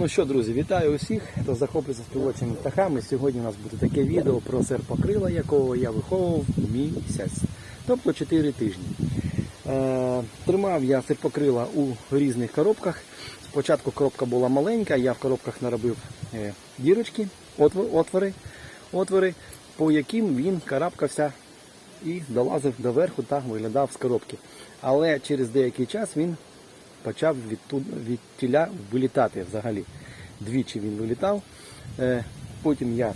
Ну що, друзі, вітаю усіх, хто захоплюється співочими птахами. Сьогодні у нас буде таке відео про серпокрила, якого я виховував місяць, тобто 4 тижні. Е, тримав я серпокрила у різних коробках. Спочатку коробка була маленька, я в коробках наробив е, дірочки, отвори, отвори, по яким він карабкався і долазив до верху та виглядав з коробки. Але через деякий час він почав від, від тіля вилітати взагалі. Двічі він вилітав. Е, Потім я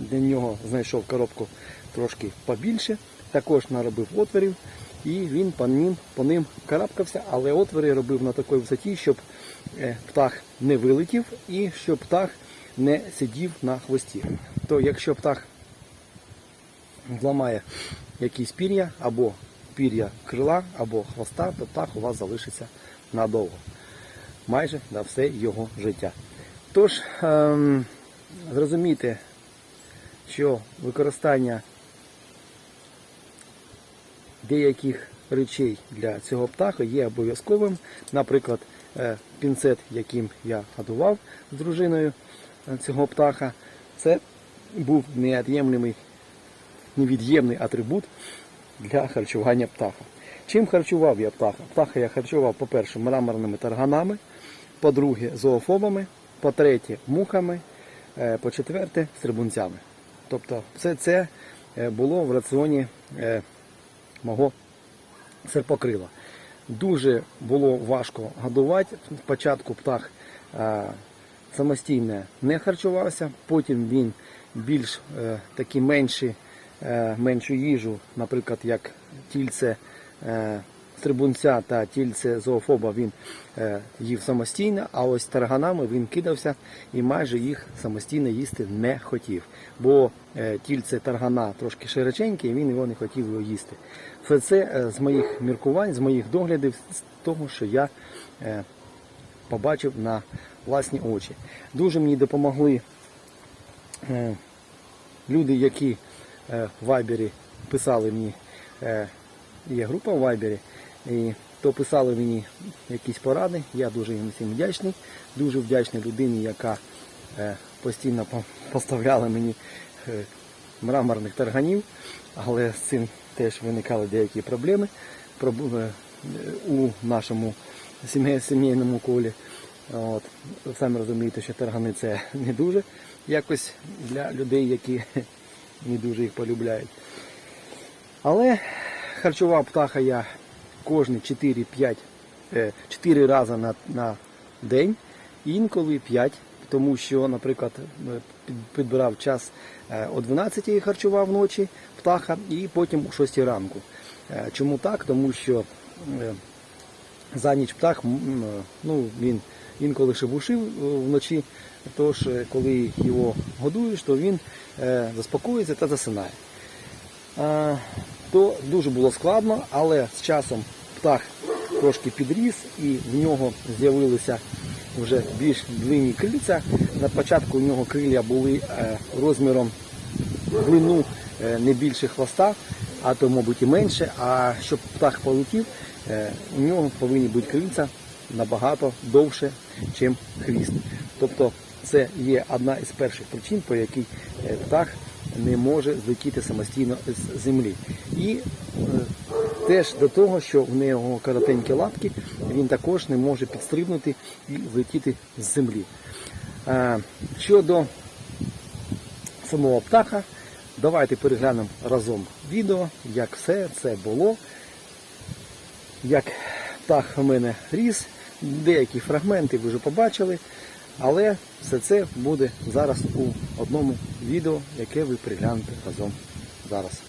для нього знайшов коробку трошки побільше, також наробив отворів, і він по ним, по ним карабкався, але отвори робив на такій висоті, щоб е, птах не вилетів і щоб птах не сидів на хвості. То якщо птах зламає якісь пір'я або пір'я крила, або хвоста, то птах у вас залишиться надовго. Майже на все його життя. Тож, ем, зрозумійте, що використання деяких речей для цього птаха є обов'язковим. Наприклад, е, пінцет, яким я годував з дружиною е, цього птаха, це був невід'ємний атрибут для харчування птаха. Чим харчував я птаха? Птаха я харчував, по-перше, мраморними тарганами, по-друге, зоофобами, по-третє, мухами, е, по-четверте, стрибунцями. Тобто все це е, було в раціоні е, мого серпокрила. Дуже було важко годувати. Спочатку птах самостійно не харчувався, потім він більш такі менші, меншу їжу, наприклад, як тільце стрибунця та тільце зоофоба він е, їв самостійно, а ось тарганами він кидався і майже їх самостійно їсти не хотів. Бо е, тільце таргана трошки широченьке, і він його не хотів його їсти. Все це е, з моїх міркувань, з моїх доглядів, з того, що я е, побачив на власні очі. Дуже мені допомогли е, люди, які е, в Вайбері писали мені, е, є група в Вайбері, і то писали мені якісь поради. Я дуже їм всім вдячний. Дуже вдячний людині, яка е, постійно поставляла мені е, мраморних тарганів, але з цим теж виникали деякі проблеми е, у нашому сімейному колі. От. Самі розумієте, що таргани це не дуже якось для людей, які не дуже їх полюбляють. Але харчував птаха я кожні 4-5 е, 4 рази на, на день, інколи 5, тому що, наприклад, е, підбирав час е, о 12 харчував вночі птаха і потім о 6 ранку. Е, Чому так? Тому що е, за ніч птах, е, ну, він інколи шебушив е, вночі, тож е, коли його годуєш, то він е, заспокоїться та засинає. То дуже було складно, але з часом птах трошки підріс і в нього з'явилися вже більш длинні крильця. На початку у нього крилля були е, розміром глину е, не більше хвоста, а то, мабуть, і менше. А щоб птах полетів, е, у нього повинні бути крильця набагато довше, ніж хвіст. Тобто це є одна із перших причин, по якій птах не може злетіти самостійно з землі. І е, теж до того, що в нього коротенькі лапки, він також не може підстрибнути і злетіти з землі. Е, Щодо самого птаха. Давайте переглянемо разом відео, як все це було, як птах у мене ріс. Деякі фрагменти ви вже побачили, але все це буде зараз у одному відео, яке ви приглянете разом зараз.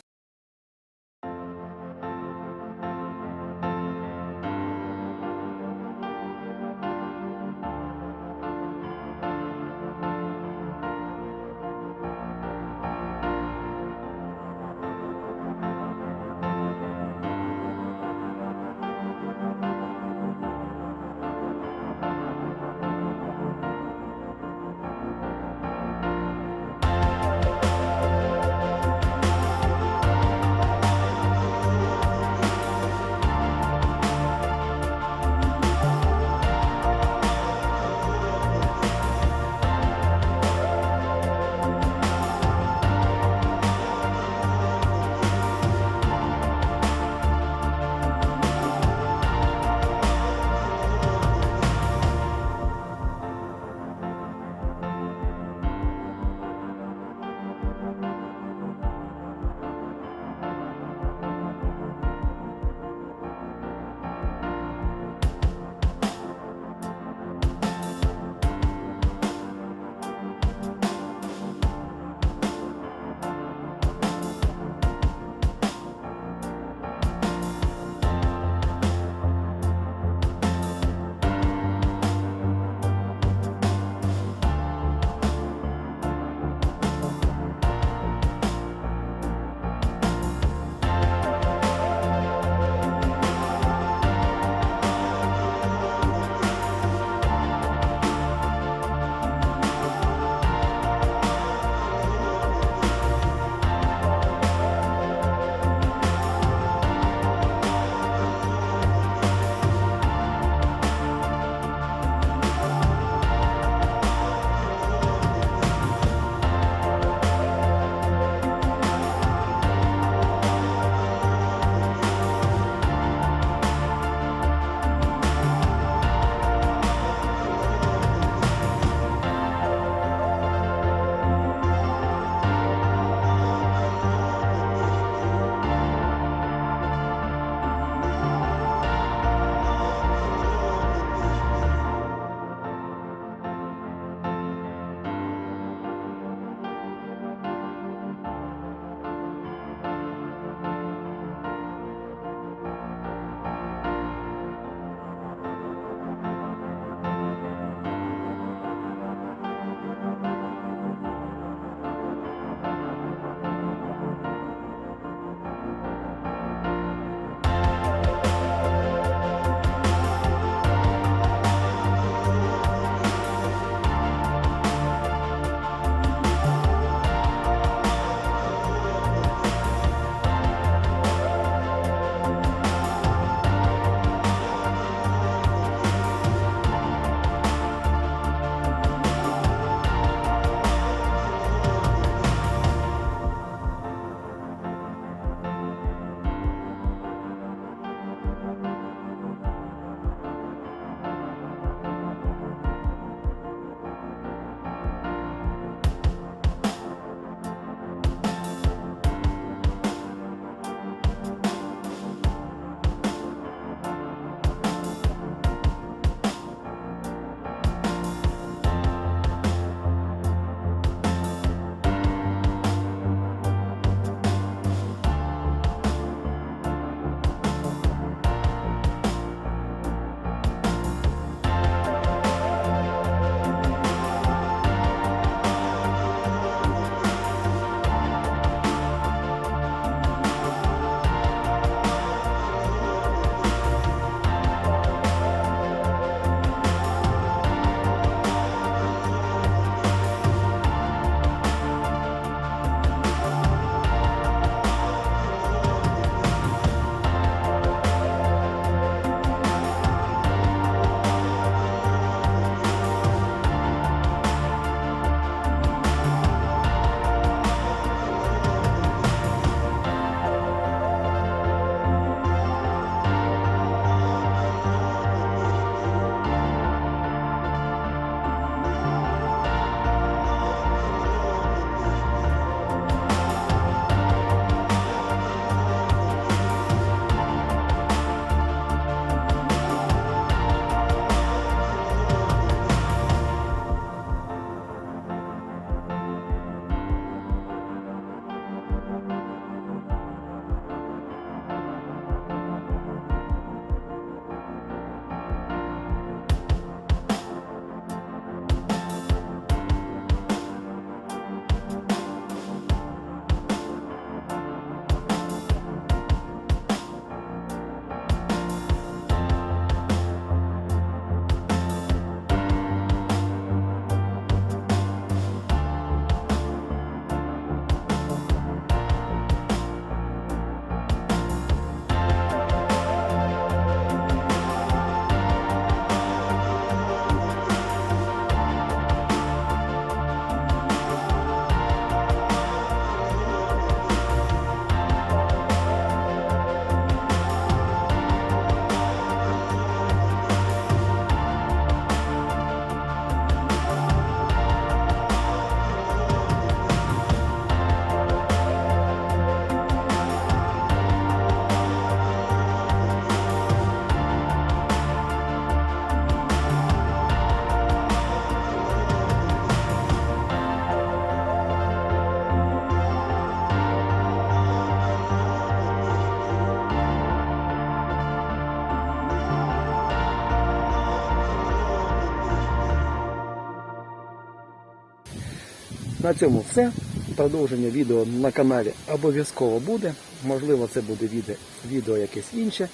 На цьому все. Продовження відео на каналі обов'язково буде. Можливо, це буде відео, відео якесь інше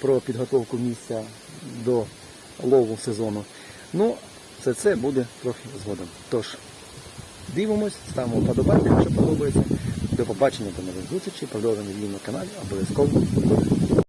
про підготовку місця до лову сезону. Ну, все це буде трохи згодом. Тож, дивимось, ставимо вподобайки, якщо подобається. До побачення, до нових зустрічей. Продовження відео на каналі обов'язково буде.